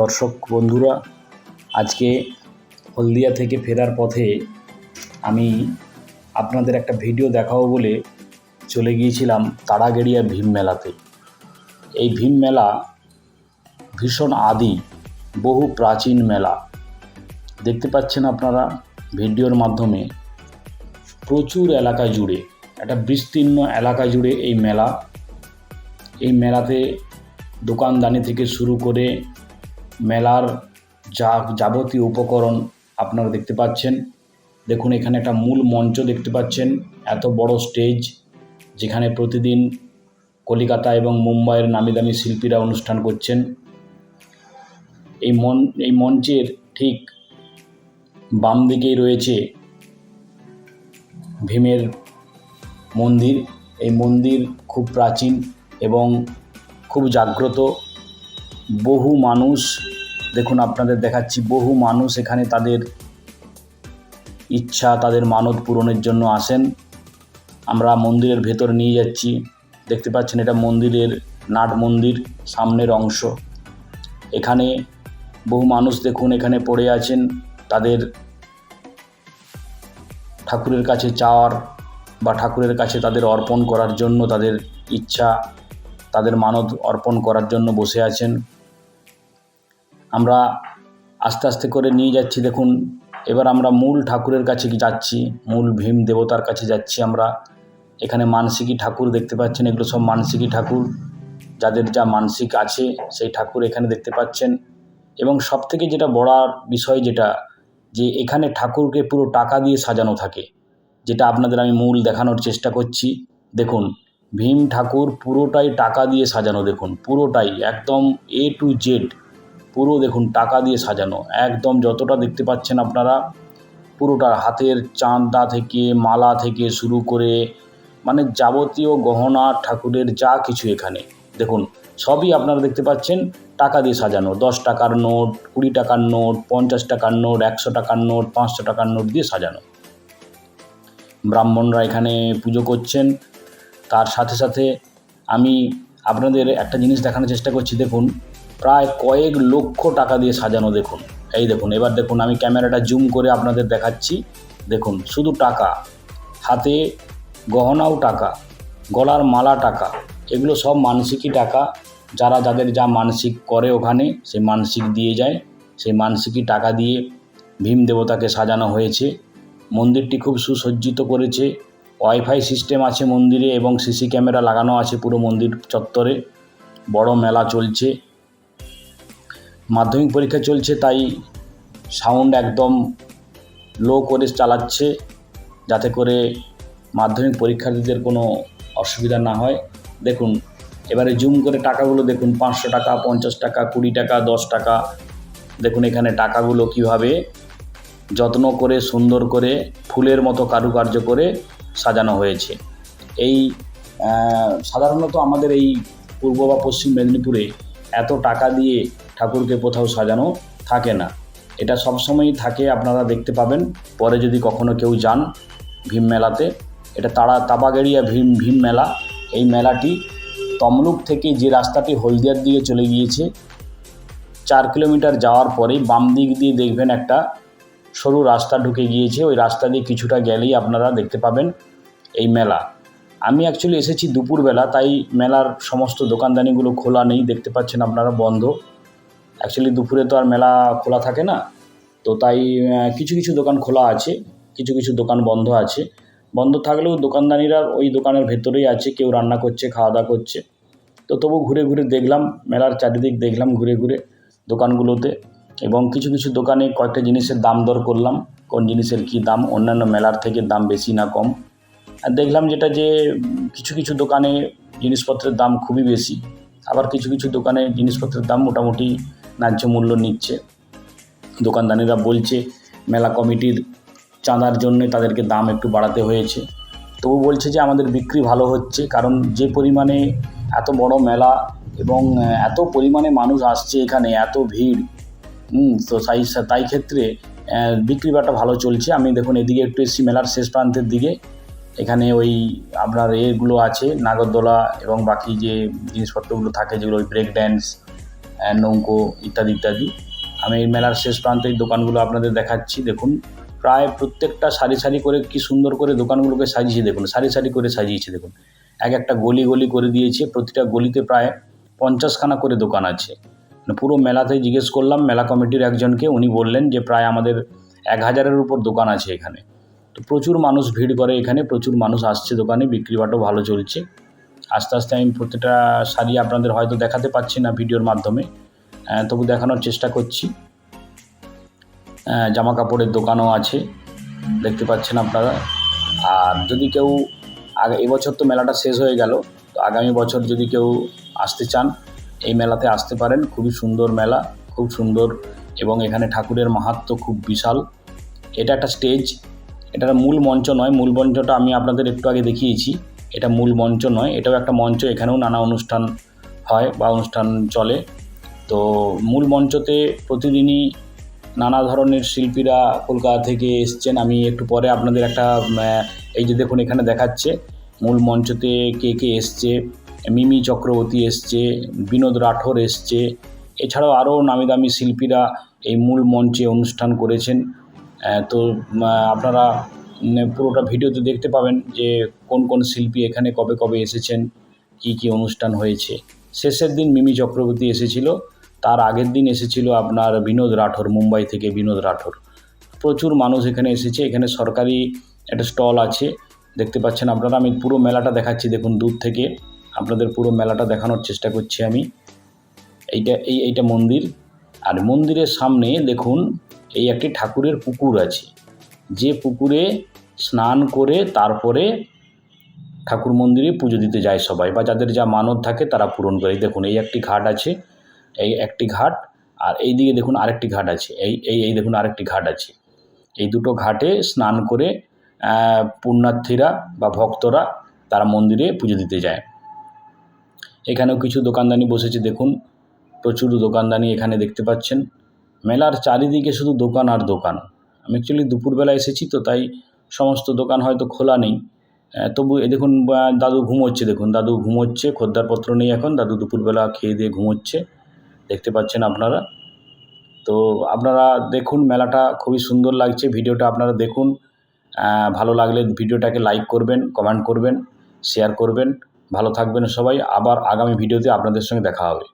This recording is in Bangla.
দর্শক বন্ধুরা, আজকে হলদিয়া থেকে ফেরার পথে আমি আপনাদের একটা ভিডিও দেখাবো বলে চলে গিয়েছিলাম তারাগেড়িয়া ভীম মেলাতে। এই ভীম মেলা ভীষণ আদি, বহু প্রাচীন মেলা। দেখতে পাচ্ছেন আপনারা ভিডিওর মাধ্যমে প্রচুর এলাকা জুড়ে, একটা বিস্তীর্ণ এলাকা জুড়ে এই মেলা। এই মেলাতে দোকানদানি থেকে শুরু করে মেলার যা যাবতীয় উপকরণ আপনারা দেখতে পাচ্ছেন। দেখুন, এখানে একটা মূল মঞ্চ দেখতে পাচ্ছেন। এত বড় স্টেজ, যেখানে প্রতিদিন কলিকাতা এবং মুম্বাইয়ের নামি দামি শিল্পীরা অনুষ্ঠান করছেন। এই মন, এই মঞ্চের ঠিক বাম দিকেই রয়েছে ভীমের মন্দির। এই মন্দির খুব প্রাচীন এবং খুব জাগ্রত। বহু মানুষ, দেখুন আপনাদের দেখাচ্ছি, বহু মানুষ এখানে তাদের ইচ্ছা, তাদের মানত পূরণের জন্য আসেন। আমরা মন্দিরের ভেতর নিয়ে যাচ্ছি। দেখতে পাচ্ছেন এটা মন্দিরের নাট মন্দির, সামনের অংশ। এখানে বহু মানুষ দেখুন এখানে পড়ে আছেন। তাদের ঠাকুরের কাছে চাওয়ার বা ঠাকুরের কাছে তাদের অর্পণ করার জন্য তাদের ইচ্ছা মানত অর্পণ করার জন্য বসে আছেন। আমরা আস্তে আস্তে করে নিয়ে যাচ্ছি, দেখুন। এবার আমরা মূল ঠাকুরের কাছে যাচ্ছি, মূল ভীম দেবতার কাছে যাচ্ছি আমরা। এখানে মানসিকী ঠাকুর দেখতে পাচ্ছেন, এগুলো সব মানসিকী ঠাকুর। যাদের যা মানসিক আছে, সেই ঠাকুর এখানে দেখতে পাচ্ছেন। এবং সবথেকে যেটা বড়ার বিষয় যেটা, যে এখানে ঠাকুরকে পুরো টাকা দিয়ে সাজানো থাকে, যেটা আপনাদের আমি মূল দেখানোর চেষ্টা করছি। দেখুন ভীম ঠাকুর পুরোটাই টাকা দিয়ে সাজানো দেখুন, পুরোটাই, একদম এ টু জেড পুরো দেখুন টাকা দিয়ে সাজানো। একদম যতটা দেখতে পাচ্ছেন আপনারা, পুরোটা হাতের চাঁদা থেকে, মালা থেকে শুরু করে মানে যাবতীয় গহনা, ঠাকুরের যা কিছু এখানে। দেখুন, সবই আপনারা দেখতে পাচ্ছেন, টাকা দিয়ে সাজানো। দশ টাকার নোট, কুড়ি টাকার নোট, পঞ্চাশ টাকার নোট, একশো টাকার নোট, পাঁচশো টাকার নোট দিয়ে সাজানো। ব্রাহ্মণরা এখানে পুজো করছেন। তার সাথে সাথে আমি আপনাদের একটা জিনিস দেখানোর চেষ্টা করছি, দেখুন। প্রায় কয়েক লক্ষ টাকা দিয়ে সাজানো, দেখুন। এই দেখুন, এবার দেখুন, আমি ক্যামেরাটা জুম করে আপনাদের দেখাচ্ছি। দেখুন, শুধু টাকা। হাতে গহনাও টাকা, গলার মালা টাকা, এগুলো সব মানসিকই টাকা। যারা, যাদের যা মানসিক করে ওখানে সেই মানসিক দিয়ে যায়। সেই মানসিকই টাকা দিয়ে ভীম দেবতাকে সাজানো হয়েছে। মন্দিরটি খুব সুসজ্জিত করেছে। ওয়াইফাই সিস্টেম আছে মন্দিরে এবং সিসি ক্যামেরা লাগানো আছে পুরো মন্দির চত্বরে। বড় মেলা চলছে। মাধ্যমিক পরীক্ষা চলছে, তাই সাউন্ড একদম লো করে চালাচ্ছে যাতে করে মাধ্যমিক পরীক্ষার্থীদের কোনো অসুবিধা না হয়। দেখুন, এবারে জুম করে টাকাগুলো দেখুন, পাঁচশো টাকা, পঞ্চাশ টাকা, কুড়ি টাকা, দশ টাকা। দেখুন এখানে টাকাগুলো কীভাবে যত্ন করে, সুন্দর করে, ফুলের মতো কারুকার্য করে সাজানো হয়েছে। এই সাধারণত আমাদের এই পূর্ব বা পশ্চিম মেদিনীপুরে এত টাকা দিয়ে ঠাকুরকে কোথাও সাজানো থাকে না। এটা সবসময়ই থাকে, আপনারা দেখতে পাবেন। পরে যদি কখনো কেউ যান ভীম মেলাতে, এটা তারা তাবাগেড়িয়া ভীম ভীম মেলা। এই মেলাটি তমলুক থেকে যে রাস্তাটি হলদিয়ার দিকে চলে গিয়েছে, চার কিলোমিটার যাওয়ার পরে বাম দিক দিয়ে দেখবেন একটা সরু রাস্তা ঢুকে গিয়েছে, ওই রাস্তা দিয়ে কিছুটা গেলেই আপনারা দেখতে পাবেন এই মেলা। আমি অ্যাকচুয়ালি এসেছি দুপুরবেলা, তাই মেলার সমস্ত দোকানদানিগুলো খোলা নেই, দেখতে পাচ্ছেন আপনারা বন্ধ। অ্যাকচুয়ালি দুপুরে তো আর মেলা খোলা থাকে না, তো তাই কিছু কিছু দোকান খোলা আছে, কিছু কিছু দোকান বন্ধ আছে। বন্ধ থাকলেও দোকানদানিরা ওই দোকানের ভেতরেই আছে, কেউ রান্না করছে খাওয়া দাওয়া করছে। তো তবু ঘুরে ঘুরে দেখলাম, মেলার চারিদিক দেখলাম ঘুরে ঘুরে দোকানগুলোতে। এবং কিছু কিছু দোকানে কয়েকটা জিনিসের দাম দর করলাম, কোন জিনিসের কী দাম, অন্যান্য মেলার থেকে দাম বেশি না কম। আর দেখলাম যেটা যে কিছু কিছু দোকানে জিনিসপত্রের দাম খুবই বেশি, আবার কিছু কিছু দোকানে জিনিসপত্রের দাম মোটামুটি ন্যায্য মূল্য নিচ্ছে। দোকানদানিরা বলছে, মেলা কমিটির চাঁদার জন্যে তাদেরকে দাম একটু বাড়াতে হয়েছে। তবু বলছে যে আমাদের বিক্রি ভালো হচ্ছে, কারণ যে পরিমাণে এত বড় মেলা এবং এত পরিমাণে মানুষ আসছে এখানে, এত ভিড় তো তাই তাই ক্ষেত্রে বিক্রি বাটা ভালো চলছে। আমি দেখুন, এদিকে একটু এসেছি মেলার শেষ প্রান্তের দিকে। এখানে ওই আপনার এগুলো আছে, নাগরদোলা এবং বাকি যে জিনিসপত্রগুলো থাকে, যেগুলো ওই ব্রেক ড্যান্স নৌকো ইত্যাদি ইত্যাদি। আমি এই মেলার শেষ প্রান্তে এই দোকানগুলো আপনাদের দেখাচ্ছি, দেখুন। প্রায় প্রত্যেকটা সারি সারি করে কি সুন্দর করে দোকানগুলোকে সাজিয়েছে, দেখুন। সারি সারি করে সাজিয়েছে, দেখুন। এক একটা গলি গলি করে দিয়েছে, প্রতিটা গলিতে প্রায় পঞ্চাশখানা করে দোকান আছে। পুরো মেলাতে জিজ্ঞেস করলাম, মেলা কমিটির একজনকে, উনি বললেন যে প্রায় আমাদের এক হাজারের উপর দোকান আছে এখানে। তো প্রচুর মানুষ ভিড় করে এখানে, প্রচুর মানুষ আসছে দোকানে, বিক্রি বাটাও ভালো চলছে। আস্তে আস্তে আমি প্রত্যেকটা শাড়ি আপনাদের হয়তো দেখাতে পাচ্ছি না ভিডিওর মাধ্যমে তবু দেখানোর চেষ্টা করছি। জামা কাপড়ের দোকানও আছে, দেখতে পাচ্ছেন আপনারা। আর যদি কেউ আগে, এবছর তো মেলাটা শেষ হয়ে গেল, তো আগামী বছর যদি কেউ আসতে চান এই মেলাতে আসতে পারেন। খুবই সুন্দর মেলা, খুব সুন্দর এবং এখানে ঠাকুরের মাহাত্ম খুব বিশাল। এটা একটা স্টেজ, এটার মূল মঞ্চ নয়। মূল মঞ্চটা আমি আপনাদের একটু আগে দেখিয়েছি। এটা মূল মঞ্চ নয়, এটাও একটা মঞ্চ। এখানেও নানা অনুষ্ঠান হয় বা অনুষ্ঠান চলে। তো মূল মঞ্চতে প্রতিদিনই নানা ধরনের শিল্পীরা কলকাতা থেকে এসছেন। আমি একটু পরে আপনাদের একটা এই যে দেখুন এখানে দেখাচ্ছে। মূল মঞ্চতে কে কে এসছে। মিমি চক্রবর্তী এসছে, বিনোদ রাঠোর এসছে। এছাড়াও আরও নামি দামি শিল্পীরা এই মূল মঞ্চে অনুষ্ঠান করেছেন। তো আপনারা পুরোটা ভিডিওতে দেখতে পাবেন যে কোন কোন শিল্পী এখানে কবে কবে এসেছেন, কী কী অনুষ্ঠান হয়েছে। শেষের দিন মিমি চক্রবর্তী এসেছিল, তার আগের দিন এসেছিল আপনার বিনোদ রাঠোর, মুম্বাই থেকে বিনোদ রাঠোর। প্রচুর মানুষ এখানে এসেছে, এখানে সরকারি একটা স্টল আছে, দেখতে পাচ্ছেন আপনারা, আমি পুরো মেলাটা দেখাচ্ছি, দেখুন দূর থেকে। আপনাদের পুরো মেলাটা দেখানোর চেষ্টা করছি আমি। এইটা, এই, এইটা মন্দির। আর মন্দিরের সামনে দেখুন, এই একটি ঠাকুরের পুকুর আছে। যে পুকুরে স্নান করে তারপরে ঠাকুর মন্দিরে পুজো দিতে যায় সবাই বা যাদের যা মানত থাকে তারা পূরণ করে। দেখুন, এই একটি ঘাট আছে, এই একটি ঘাট। আর এই দিকে দেখুন, আরেকটি ঘাট আছে, এই এই এই দেখুন, আরেকটি ঘাট আছে। এই দুটো ঘাটে স্নান করে পুণ্যার্থীরা বা ভক্তরা তারা মন্দিরে পুজো দিতে যায়। এখানেও কিছু দোকানদানি বসেছে, দেখুন। প্রচুর দোকানদানি এখানে দেখতে পাচ্ছেন। মেলার চারিদিকে শুধু দোকান আর দোকান। আমি অ্যাকচুয়ালি দুপুরবেলা এসেছি তো, তাই সমস্ত দোকান হয়তো খোলা নেই। তবু এ দেখুন দাদু ঘুমোচ্ছে, দেখুন, দাদু ঘুমোচ্ছে খদ্দারপত্র নেই এখন, দাদু দুপুরবেলা খেয়ে দিয়ে ঘুমোচ্ছে। দেখতে পাচ্ছেন আপনারা। তো আপনারা দেখুন, মেলাটা খুবই সুন্দর লাগছে, ভিডিওটা আপনারা দেখুন। ভালো লাগলে ভিডিওটাকে লাইক করবেন কমেন্ট করবেন শেয়ার করবেন। ভালো থাকবেন সবাই। আবার আগামী ভিডিওতে আপনাদের সঙ্গে দেখা হবে।